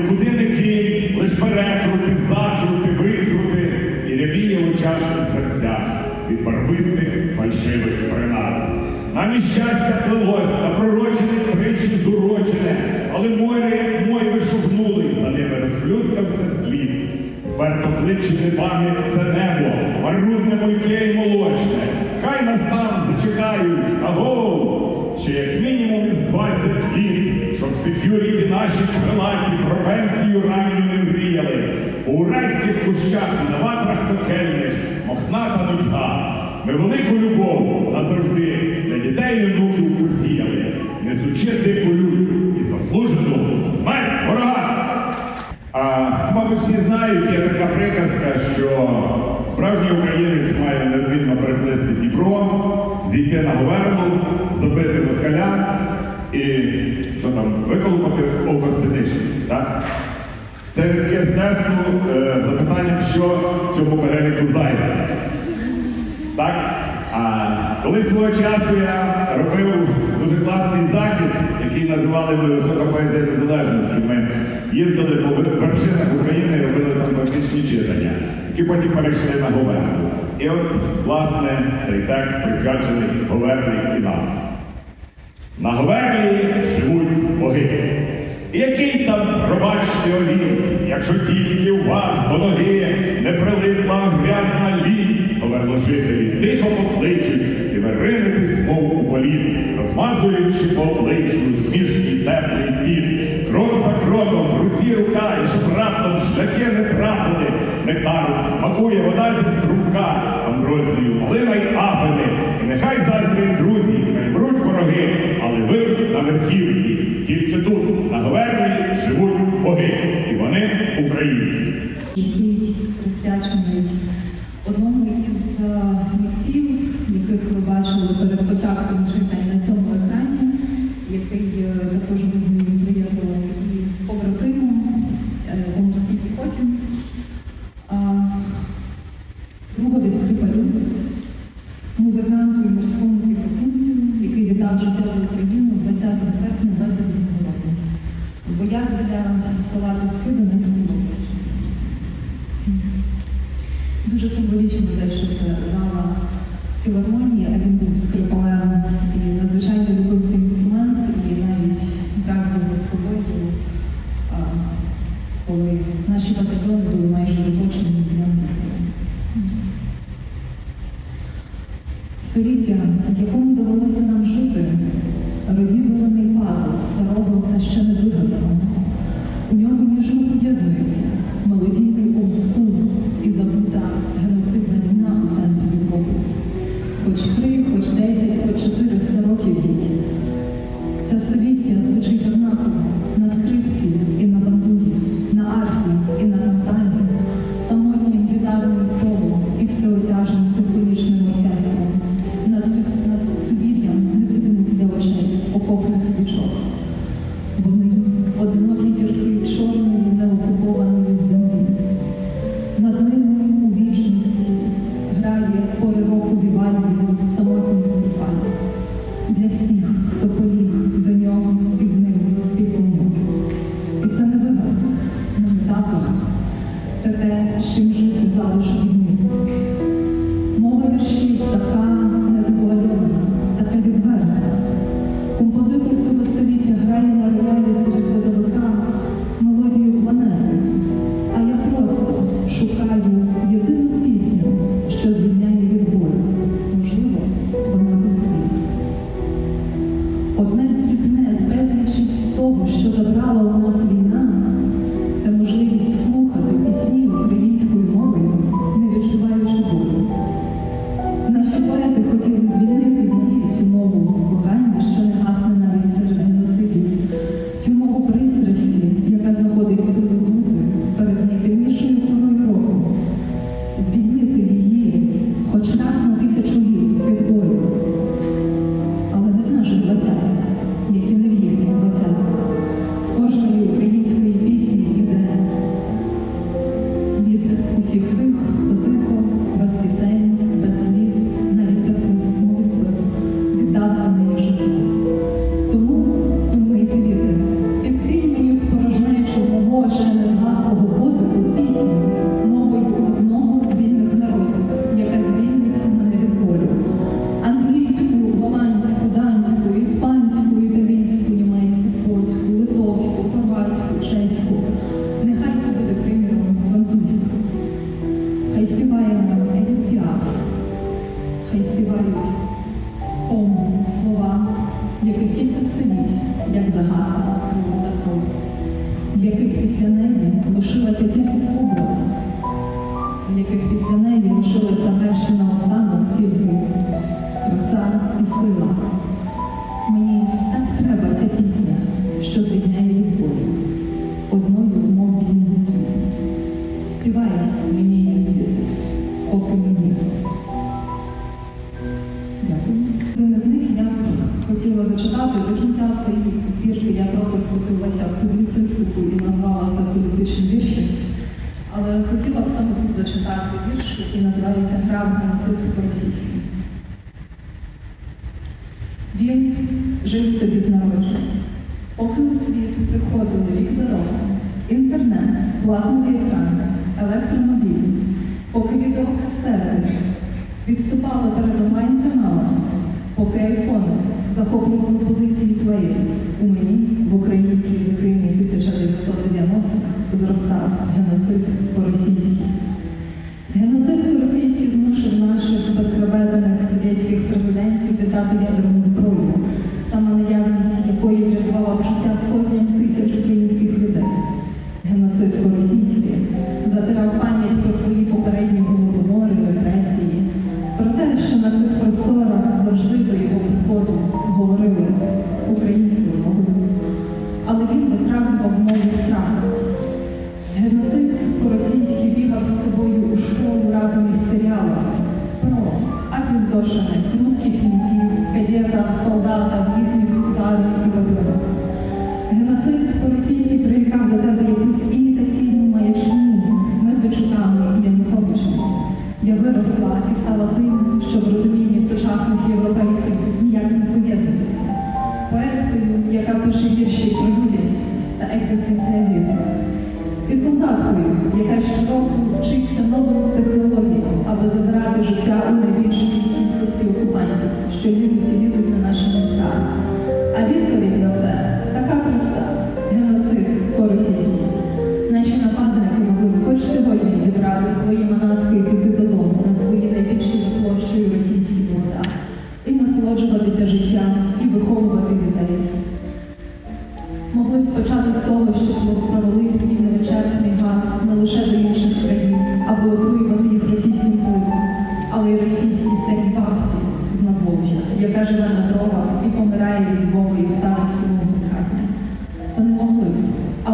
algún кущах і на ватрах пекельних мохната нудьга. Ми велику любов назавжди для дітей і внуків посіяли, несучи дику лють і заслужену смерть ворога. А, Мабуть, всі знають, є така приказка, що справжній українець має неодмінно переплисти Дніпро, зійти на Говерну, забити москаля і що там, виколупати око синичці. Це таке стесну е, запитання, що цьому переліку зайде. Так? А Коли свого часу я робив дуже класний захід, який називали Висока поезія незалежності. Ми їздили по вершинах України і робили там практичні читання, які потім перейшли на Говерну. І от, власне, цей текст присвячений Говерні і нам. На Говерні живуть боги. Який там пробачте олій, якщо тільки у вас до ноги не прилипла грядна лінь, поверложителі тихо покличуть і веренитись, мов у політ, розмазуючи по обличчю смішний теплий під. Крок за кроком, в руці рука, і щоб раптом шляхи не тратили, нектару смакує вода зі струмка, амброзію малина й афини, і нехай заздрі друзі, хай мруть вороги, але ви на верхівці. українців, який присвячений одному із митців, яких ви бачили перед початком читання. співай мені пісню, поки мені. Дякую. Один з них я хотіла зачитати. До кінця цієї збірки я трохи схопилася в публіцистику і назвала це політичним вірші. Але хотіла б саме тут зачитати вірш, який називається Грав геноцид по-російськи. Він жив тобі з народження. Поки у світ приходили рік за роком, інтернет, власний екран, електромобілі, поки відеокасети відступали перед онлайн-каналами, поки айфони захоплювали позиції плеєрів у мені в українській дитині 1990-х, зростав. мову страху. Геноцид по-російськи бігав з тобою у школу разом із серіалом про апіздошених, русських ментів, кадета, солдата. 世界。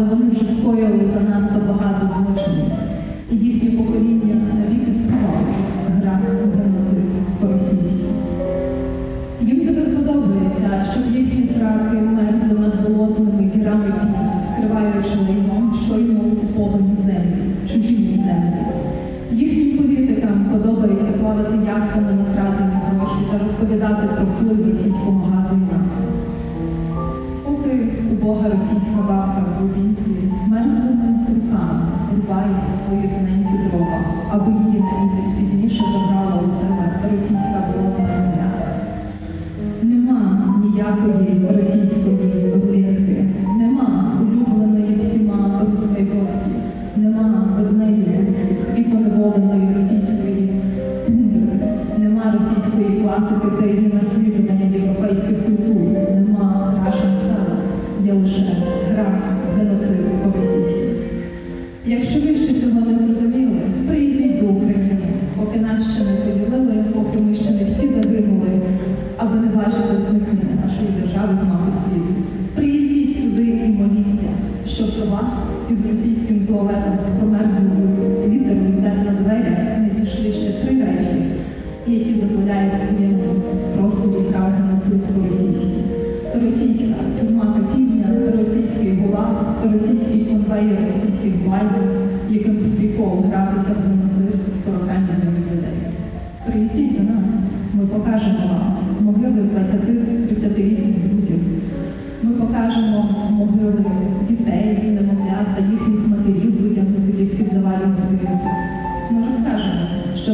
але вони вже скоїли занадто багато злочинів. І їхнє покоління навіки сховало гра у геноцид по-російськи. Їм тепер подобається, щоб їхні зраки мерзли над голодними дірами під, вкриваючи лайном щойно окуповані землі, чужі землі. Їхнім політикам подобається плавати яхтами на крадені гроші та розповідати про вплив pausa. що до вас із російським туалетом з промерзлою літерою Z на дверях не дійшли ще три речі, які дозволяють своєму просуду трави на по-російськи. Російська тюрма катівня, російський гулаг, російський конвейер російських блайзер, яким в прикол гратися в геноцид 40 мільйонів.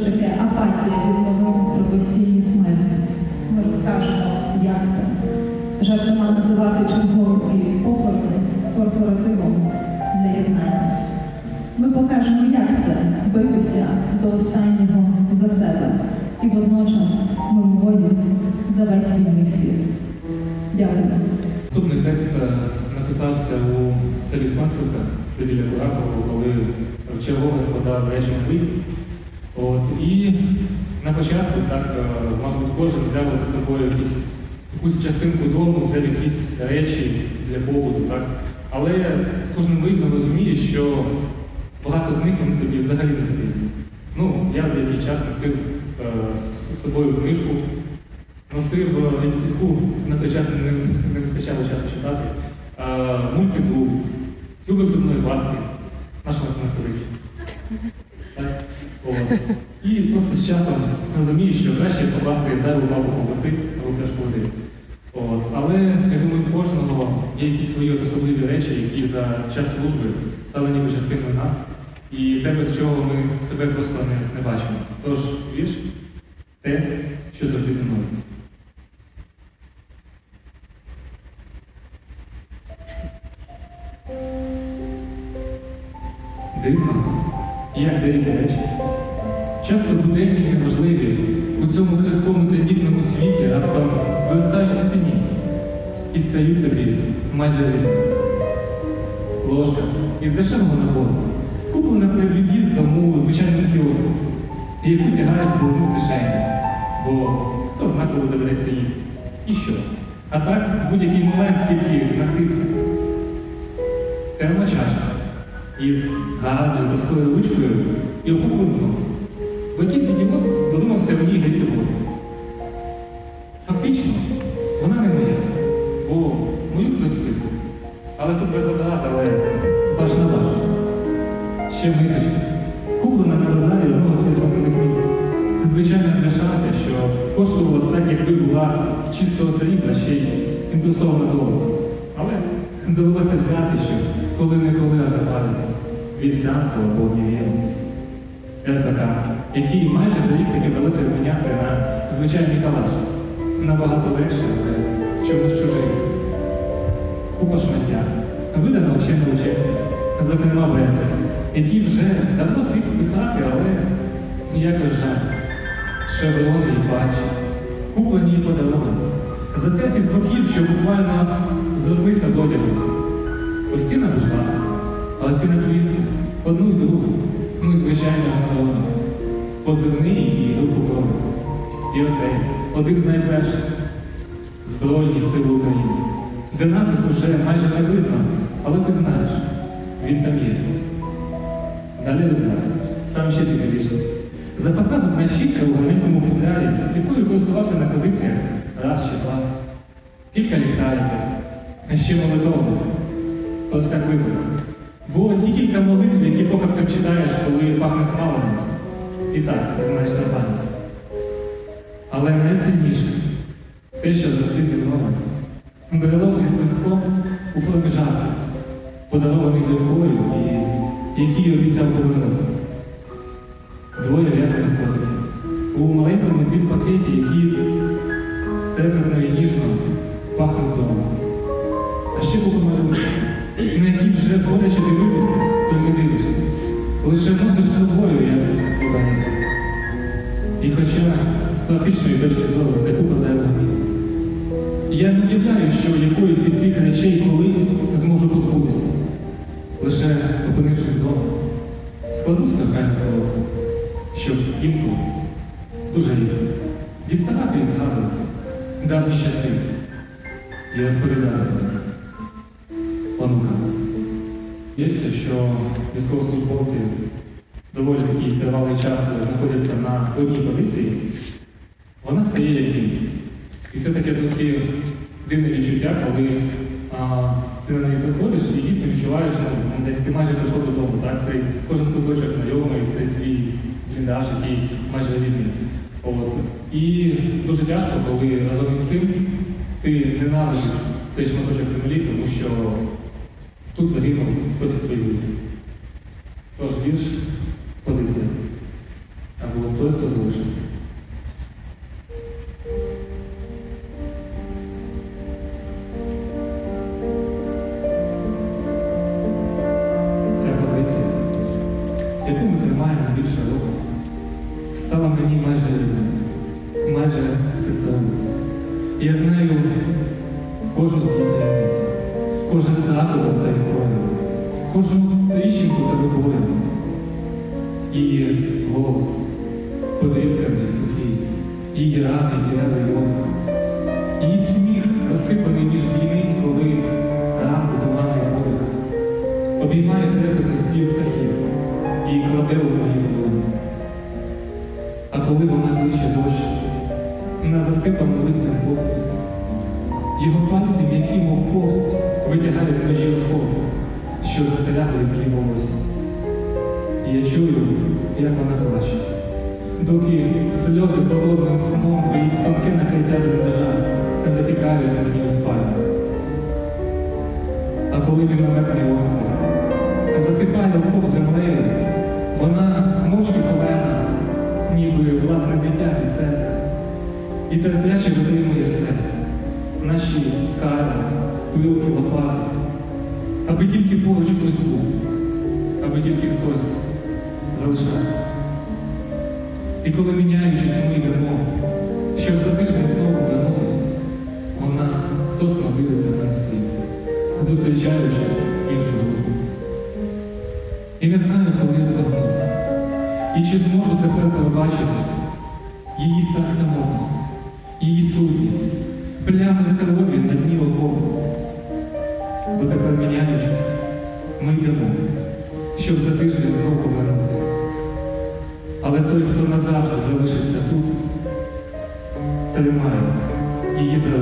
таке апатія від новин про постійні смерті. Ми розкажемо, як це. Жартома називати чергові похорони корпоративом для єднання. Ми покажемо, як це битися до останнього за себе і водночас мимоволі за весь вільний світ. Дякую. Наступний текст е, написався у селі Сонцека, це біля Курахова, коли вчергове складав речі виїзд. От, і на початку, так, е, мабуть, кожен взяв з собою якісь, якусь частинку дому, взяв якісь речі для побуту. Так? Але з кожним виїздом розумієш, що багато з них вони тобі взагалі не потрібні. Ну, я в який час носив е, з собою книжку, носив, е, яку на той час не, не вистачало часу читати, е, мультиклуб, тюбик зубної пасти, наша на позиція. І просто з часом розумієш, що краще покласти зайву лапу ковбаси або пляшку води. Але я думаю, в кожного є якісь свої особливі речі, які за час служби стали ніби частиною нас. І те, без чого ми себе просто не, не бачимо. Тож вірш те, що завжди зі мною. Дивно, як деякі речі, часто буденні і неважливі у цьому крихкому тендітному світі раптом виростають у ціні і стають тобі майже. Ложка із дешевого набору, куплена перед від'їздом у звичайному кіоску, і яку тягаєш бурну в кишені, бо хто зна, коли доведеться їсти. І що? А так, будь-який момент тільки наситний. Термочашка із гарною товстою ручкою і дном. Бо якийсь ідіот додумався в ній гріти воду. Фактично, вона не моя, бо мою хтось списав. Але тут без образ, але баш на баш. Ще мисочка, куплена на базарі одного з підфронтових міст. Звичайна пляшанка, що коштувала так, якби була з чистого срібла, ще й інкрустована золотом. Але довелося взяти, щоб коли-неколи запалити вівсянку або мівіну. РПК, який майже за рік таки вдалося зміняти на звичайний калаш. Набагато легше, але чомусь чужий. Купа шмаття, видано ще на учебці, зокрема Бенця, які вже давно слід списати, але ніякось жаль. Шеврони і патчі, куплені і подаровані, затерті з боків, що буквально зрослися з одягу. Ось ці на але ці на фліски, одну і другу, ну і звичайно. Позивний і руку крові. І оцей, один з найперших Збройні сили України, де напис уже майже не видно, але ти знаєш, він там є. Далі рюкзак, там ще цікавіше. Запасна зубна щітка у гарненькому футлярі, якою користувався на позиціях раз чи два. Кілька ліхтариків, а ще молитовник. Про всяк випадок. Бо ті кілька молитв, які похапцем читаєш, коли пахне смаленим. І так, знаєш на пам'ять. Але найцінніше те, що завжди зі мною. Берелок зі свистком у формі подарований донькою і який обіцяв повернути. Двоє в'язаних котиків. У маленькому зіп пакеті, які трепетно і ніжно пахнуть вдома. А ще купа малюнків, на які вже боляче дивитися, то не дивишся. Лише носиш собою, як організм. І хоча з практичної точки зору це купа зайвого місця. Я не уявляю, що якоїсь із цих речей колись зможу позбутися. Лише опинившись вдома, складу стакан коробку, щоб інколи, дуже рідко, діставати і згадувати давні часи і розповідати про. Здається, що військовослужбовці доволі такий тривалий час знаходяться на одній позиції, вона стає як дім. І це таке трохи дивне відчуття, коли а, ти на неї приходиш і дійсно відчуваєш, ну, ти майже прийшов додому. Так? Цей кожен куточок знайомий, цей свій бліндаж, який майже рідний. От. І дуже тяжко, коли разом із тим ти ненавидиш цей шматочок землі, тому що тут загинув хтось із своїх людей. Тож вірш позиція. Або той, хто залишився. Її сміх розсипаний між бійниць, коли ранку туманний подих обіймає трепетний спів птахів і кладе у мої долоні. А коли вона кличе дощ на засипану листям посту, його пальці, м'які, мов повст, витягають ножі розходу, що застрягли в її волосі. Я чую, як вона плаче, доки сльози холодним сном і тонке накриття бліндажа затікають мені у спальню. А коли мінометний острів засипає окоп землею, вона мовчки ховає нас, ніби власне дитя від серця, і терпляче витримує все, наші кари, пилки, лопати, аби тільки поруч хтось був, аби тільки хтось залишався. І коли міняючись, ми йдемо, щоб за тиждень знову вернутися, вона тосно дивиться на світ, зустрічаючи іншу руку. І не знаю, коли я зверну. І чи зможу тепер побачити її страх самотності, її сутність, плями крові на дні окопу. Бо тепер міняючись, ми йдемо, щоб за тиждень знову повернутися. Але той, хто назавжди залишиться тут, тримає її за.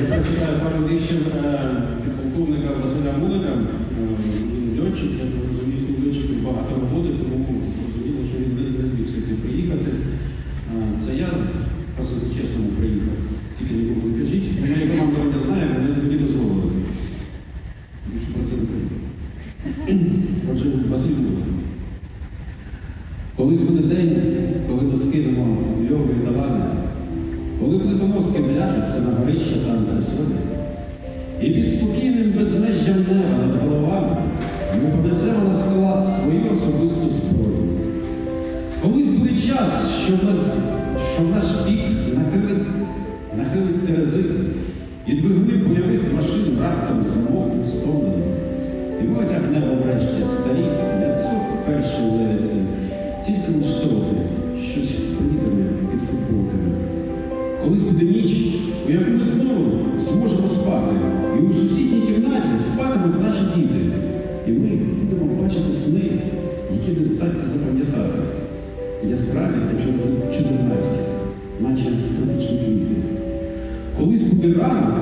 Я прочитаю пару віршів е, підполковника Василя Мулика. Е, Він льотчик, я розумію, льотчиків багато роботи, тому зрозуміло, що він не зміг сюди приїхати. Е, Це я по чесному приїхав. Тільки нікому не кажіть. Моя команда мене знає, вони мені дозволили. Більше про це не кажу. Отже, Василь Мулик. Колись буде день, коли ми скинемо Льову і Далани, коли плитоноски вляжуться на горища та антресолі, і під спокійним безмежжям неба над головами ми понесемо на склад свою особисту зброю. Колись буде час, що нас, що наш бік нахилить, нахилить терези, і двигуни бойових машин раптом замовкнуть стомлені. І ми отягнемо врешті старі 501 вересень, тільки у штроки, щось помітане під футболками. Колись буде ніч, у яку ми знову зможемо спати, і у сусідній кімнаті спатимуть наші діти. І ми будемо бачити сни, які не здатні запам'ятати. Яскраві та чудернацькі, наче тропічні квіти. Колись буде ранок,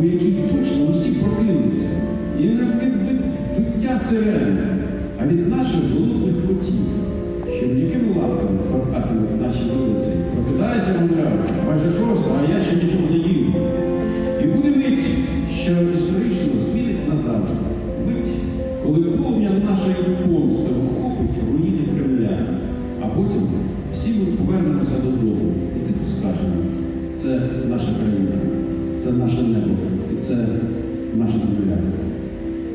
у якій точно усі прокинуться, і не від виття сирени, а від наших голодних котів, що м'якими лапками торкатимуть наші вулиці. Прокидайся, мовляв, майже шоста, а я ще нічого не їв. І буде мить, що історично змінить назавжди. Мить, коли полум'я нашої помсти охопить руїни Кремля, а потім всі ми повернемося додому і тихо скажемо. Це наша країна, це наше небо, і це наша земля.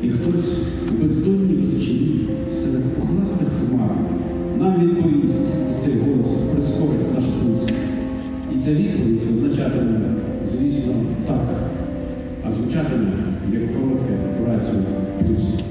І хтось у бездонній височині серед пухнастих хмар цей голос прискорить наш пульс. І ця відповідь означатиме, звісно, так, а звучатиме як коротке операцію плюс.